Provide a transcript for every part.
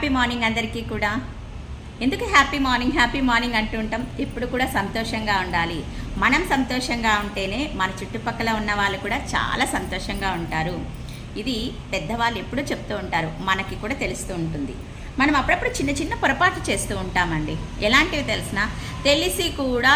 Happy morning అందరికీ కూడా. ఎందుకు హ్యాపీ మార్నింగ్ హ్యాపీ మార్నింగ్ అంటూ ఉంటాం? ఇప్పుడు కూడా సంతోషంగా ఉండాలి. మనం సంతోషంగా ఉంటేనే మన చుట్టుపక్కల ఉన్న వాళ్ళు కూడా చాలా సంతోషంగా ఉంటారు. ఇది పెద్దవాళ్ళు ఎప్పుడూ చెప్తూ ఉంటారు. మనకి కూడా తెలుస్తూ ఉంటుంది. మనం అప్పుడప్పుడు చిన్న చిన్న పొరపాట్లు చేస్తూ ఉంటామండి. ఎలాంటివి తెలిసినా తెలిసి కూడా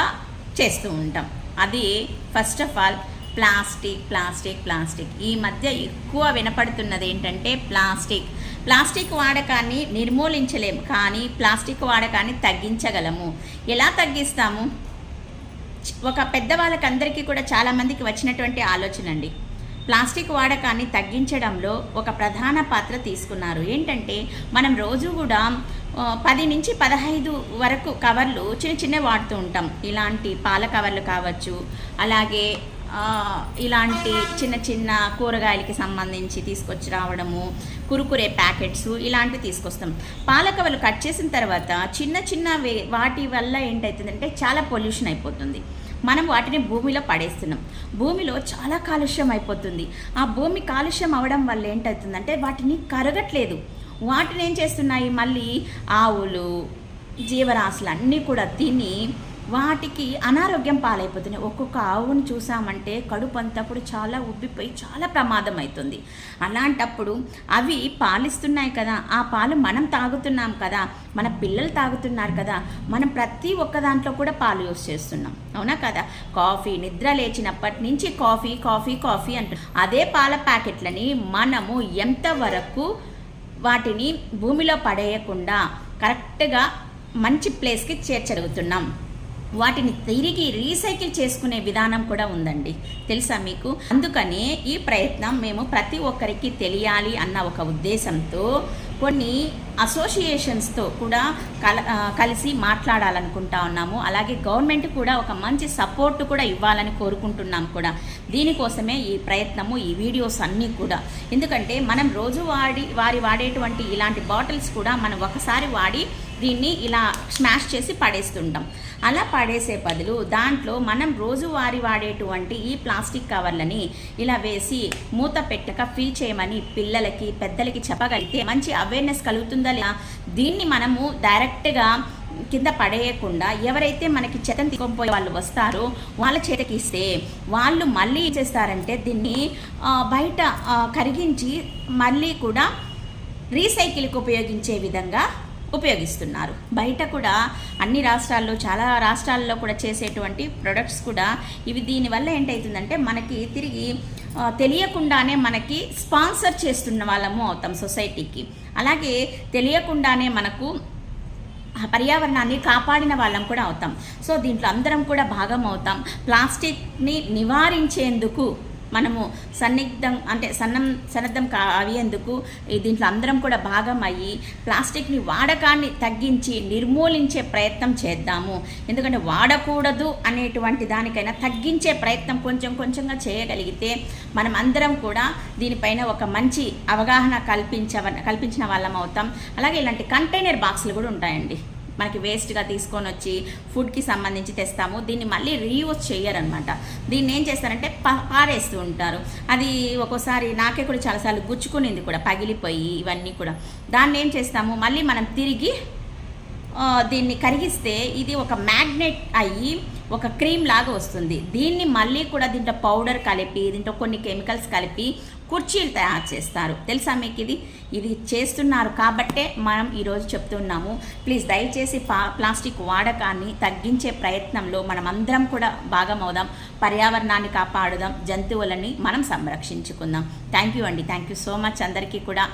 చేస్తూ ఉంటాం. అది first of all plastic plastic plastic. ఈ మధ్య ఎక్కువ వినపడుతున్నది ఏంటంటే ప్లాస్టిక్. ప్లాస్టిక్ వాడకాన్ని నిర్మూలించలేము కానీ ప్లాస్టిక్ వాడకాన్ని తగ్గించగలము. ఎలా తగ్గిస్తాము? ఒక పెద్దవాళ్ళకందరికీ కూడా చాలామందికి వచ్చినటువంటి ఆలోచన అండి. ప్లాస్టిక్ వాడకాన్ని తగ్గించడంలో ఒక ప్రధాన పాత్ర తీసుకున్నారు. ఏంటంటే మనం రోజు కూడా పది నుంచి పదహైదు వరకు కవర్లు చిన్న చిన్న వాడుతూ ఉంటాం. ఇలాంటి పాల కవర్లు కావచ్చు అలాగే ఇలాంటి చిన్న చిన్న కూరగాయలకి సంబంధించి తీసుకొచ్చి రావడము కురుకురే ప్యాకెట్స్ ఇలాంటివి తీసుకొస్తాం. పాలకవలు కట్ చేసిన తర్వాత చిన్న చిన్న వే- వాటి వల్ల ఏంటవుతుందంటే చాలా పొల్యూషన్ అయిపోతుంది. మనం వాటిని భూమిలో పడేస్తున్నాం. భూమిలో చాలా కాలుష్యం అయిపోతుంది. ఆ భూమి కాలుష్యం అవడం వల్ల ఏంటవుతుందంటే వాటిని కరగట్లేదు. వాటిని ఏం చేస్తున్నాయి? మళ్ళీ ఆవులు జీవరాశులు అన్నీ కూడా తిని వాటికి అనారోగ్యం పాలైపోతున్నాయి ఒక్కొక్క ఆవును చూసామంటే కడుపు అంతప్పుడు చాలా ఉబ్బిపోయి చాలా ప్రమాదం అవుతుంది అలాంటప్పుడు అవి పాలిస్తున్నాయి కదా. ఆ పాలు మనం తాగుతున్నాం కదా. మన పిల్లలు తాగుతున్నారు కదా. మనం ప్రతి ఒక్క దాంట్లో కూడా పాలు యూస్ చేస్తున్నాం. అవునా కదా? కాఫీ నిద్ర లేచినప్పటి నుంచి కాఫీ కాఫీ కాఫీ అంటు. అదే పాల ప్యాకెట్లని మనము ఎంతవరకు వాటిని భూమిలో పడేయకుండా కరెక్ట్గా మంచి ప్లేస్కి చేర్చగలుగుతున్నాం. వాటిని తిరిగి రీసైకిల్ చేసుకునే విధానం కూడా ఉందండి. తెలుసా మీకు? అందుకనే ఈ ప్రయత్నం మేము ప్రతి ఒక్కరికి తెలియాలి అన్న ఒక ఉద్దేశంతో కొన్ని అసోసియేషన్స్తో కూడా కల కలిసి మాట్లాడాలనుకుంటా ఉన్నాము. అలాగే గవర్నమెంట్ కూడా ఒక మంచి సపోర్ట్ కూడా ఇవ్వాలని కోరుకుంటున్నాం కూడా. దీనికోసమే ఈ ప్రయత్నము ఈ వీడియోస్ అన్నీ కూడా. ఎందుకంటే మనం రోజు వాడి వారి వాడేటువంటి ఇలాంటి బాటిల్స్ కూడా మనం ఒకసారి వాడి దీన్ని ఇలా స్మాష్ చేసి పడేస్తుంటాం. అలా పడేసే బదులు దాంట్లో మనం రోజువారీ వాడేటువంటి ఈ ప్లాస్టిక్ కవర్లని ఇలా వేసి మూత పెట్టక ఫిల్ చేయమని పిల్లలకి పెద్దలకి చెప్పగలిగితే మంచి అవేర్నెస్ కలుగుతుందా లేదా? దీన్ని మనము డైరెక్ట్గా కింద పడేయకుండా ఎవరైతే మనకి చెత్తను తీసుకొని వాళ్ళు వస్తారో వాళ్ళ చేతికి ఇస్తే వాళ్ళు మళ్ళీ ఏం చేస్తారంటే దీన్ని బయట కరిగించి మళ్ళీ కూడా రీసైకిల్కి ఉపయోగించే విధంగా ఉపయోగిస్తున్నారు. బయట కూడా అన్ని రాష్ట్రాల్లో చాలా రాష్ట్రాల్లో కూడా చేసేటువంటి ప్రొడక్ట్స్ కూడా ఇవి దీనివల్ల ఏంటవుతుందంటే మనకి తిరిగి తెలియకుండానే మనకి స్పాన్సర్ చేస్తున్న వాళ్ళము అవుతాం సొసైటీకి అలాగే తెలియకుండానే మనకు పర్యావరణాన్ని కాపాడిన వాళ్ళం కూడా అవుతాం. సో దీంట్లో అందరం కూడా భాగం అవుతాం. ప్లాస్టిక్ని నివారించేందుకు మనము సన్నిగ్ధం అంటే సన్నం సన్నద్ధం కా అయ్యేందుకు దీంట్లో అందరం కూడా భాగం అయ్యి ప్లాస్టిక్ని వాడకాన్ని తగ్గించి నిర్మూలించే ప్రయత్నం చేద్దాము. ఎందుకంటే వాడకూడదు అనేటువంటి దానికైనా తగ్గించే ప్రయత్నం కొంచెం కొంచెంగా చేయగలిగితే మనం అందరం కూడా దీనిపైన ఒక మంచి అవగాహన కల్పించవ కల్పించిన వాళ్ళం అవుతాం. అలాగే ఇలాంటి కంటైనర్ బాక్సులు కూడా ఉంటాయండి. మనకి వేస్ట్గా తీసుకొని వచ్చి ఫుడ్కి సంబంధించి తెస్తాము. దీన్ని మళ్ళీ రీయూజ్ చేయరనమాట దీన్ని ఏం చేస్తారంటే పారేస్తూ ఉంటారు. అది ఒక్కోసారి నాకే కూడా చాలాసార్లు గుచ్చుకునింది కూడా పగిలిపోయి ఇవన్నీ కూడా. దాన్ని ఏం చేస్తాము? మళ్ళీ మనం తిరిగి దీన్ని కరిగిస్తే ఇది ఒక మ్యాగ్నెట్ అయ్యి ఒక క్రీమ్ లాగా వస్తుంది. దీన్ని మళ్ళీ కూడా దీంట్లో పౌడర్ కలిపి దీంట్లో కొన్ని కెమికల్స్ కలిపి కుర్చీలు తయారు చేస్తారు. తెలుసా మీకు ఇది? ఇది చేస్తున్నారు కాబట్టే మనం ఈరోజు చెప్తున్నాము. ప్లీజ్ దయచేసి ప్లాస్టిక్ వాడకాన్ని తగ్గించే ప్రయత్నంలో మనం అందరం కూడా భాగమవుదాం పర్యావరణాన్ని కాపాడుదాం. జంతువులని మనం సంరక్షించుకుందాం. థ్యాంక్ యూ అండి. థ్యాంక్ యూ సో మచ్ అందరికీ కూడా.